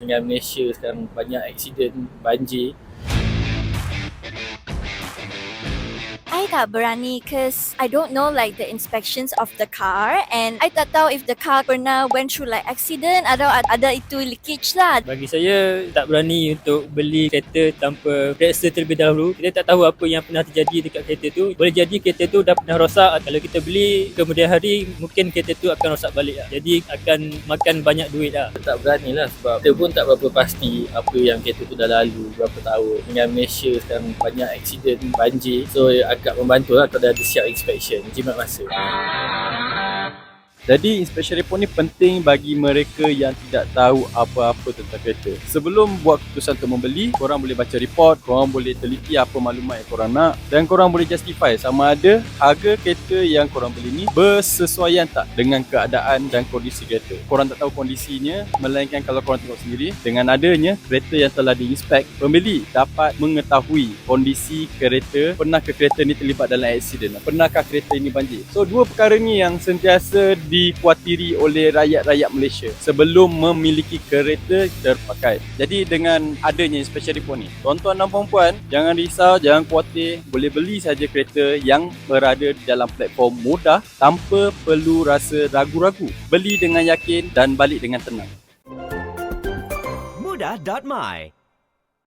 Dengan Malaysia sekarang banyak aksiden banjir. Tak berani cause I don't know like the inspections of the car and I tak tahu if the car pernah went through like accident atau ad- ada itu leakage lah. Bagi saya tak berani untuk beli kereta tanpa periksa terlebih dahulu. Kita tak tahu apa yang pernah terjadi dekat kereta tu. Boleh jadi kereta tu dah pernah rosak. Kalau kita beli kemudian hari mungkin kereta tu akan rosak balik lah. Jadi akan makan banyak duit lah. Tak berani lah sebab kita pun tak berapa pasti apa yang kereta tu dah lalu berapa tahun. Dengan Malaysia sekarang banyak aksiden banjir. So agak membantu lah kalau ada siap inspection. Jimat masa. Jadi inspection report ni penting bagi mereka yang tidak tahu apa-apa tentang kereta. Sebelum buat keputusan untuk membeli, korang boleh baca report, korang boleh teliti apa maklumat yang korang nak dan korang boleh justify sama ada harga kereta yang korang beli ni bersesuaian tak dengan keadaan dan kondisi kereta. Korang tak tahu kondisinya melainkan kalau korang tengok sendiri dengan adanya kereta yang telah diinspek, pembeli dapat mengetahui kondisi kereta, pernahkah kereta ni terlibat dalam aksiden, pernahkah kereta ini banjir. So dua perkara ni yang sentiasa dikuatiri oleh rakyat-rakyat Malaysia sebelum memiliki kereta terpakai. Jadi dengan adanya inspection report ni, tuan-tuan dan puan-puan jangan risau, jangan khawatir, boleh beli saja kereta yang berada di dalam platform mudah tanpa perlu rasa ragu-ragu. Beli dengan yakin dan balik dengan tenang. Mudah.my